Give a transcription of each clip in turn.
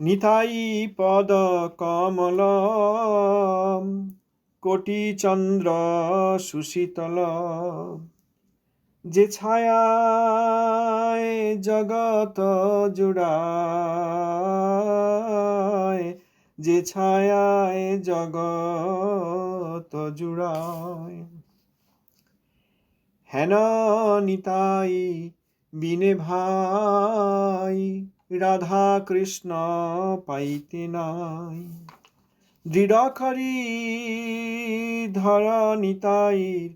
নিতাই পদ কমল কোটি চন্দ্র সুশীতল যে ছায়ায় জগত জুড়ায়, যে ছায়ায় জগত জুড়ায়। হেন নিতাই, বিনে ভাই রাধা কৃষ্ণ পাইতে নাই। দৃঢ় করি ধর নিতাইর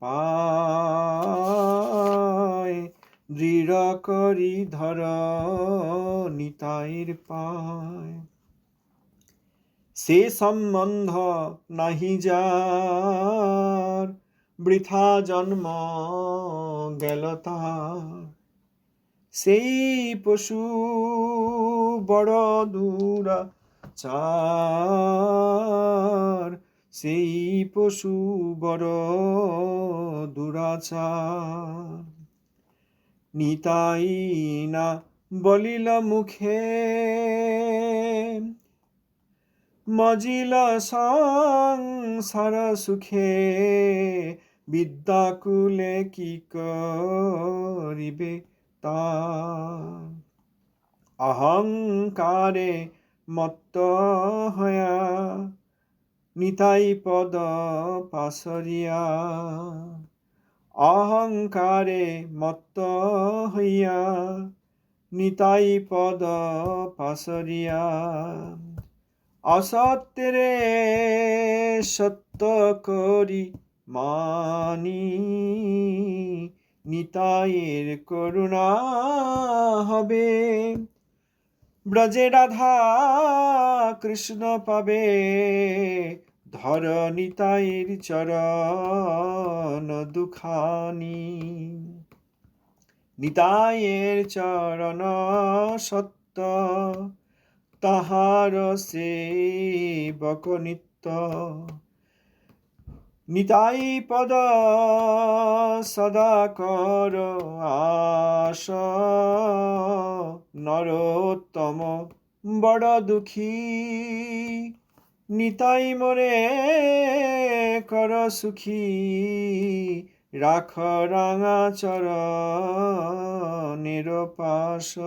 পায়। দৃঢ় করি ধর নিতাইর পায়। সে সম্বন্ধ নাহি যার, বৃথা জন্ম গেল তার। সেই পশু বড় দূরা চার। সেই পশু বড় দুরাচার নিতাই না বলিল মুখে, মজিল সংসার সুখে, বিদ্যাকুলে কি করিবে? অহংকারে মত্ত হয়া, নিতাই পদ পাশরিয়া। অহংকারে মত্ত হইয়া, নিতাই পদ পাশরিয়া। অসত্যরে সত্য করি মানি। নিতাইয়ের করুণা হবে। ব্রজে রাধা কৃষ্ণ পাবে। ধর নিতাইয়ের চরণ দুখানি। নিতায়ের চরণ সত্য, তাহার সেবক নিত্য। নিতাই পদ সদা কর আশ। নরোত্তম বড় দুঃখী, নিতাই মরে কর সুখী। রাখ রাঙা চরণের পাশ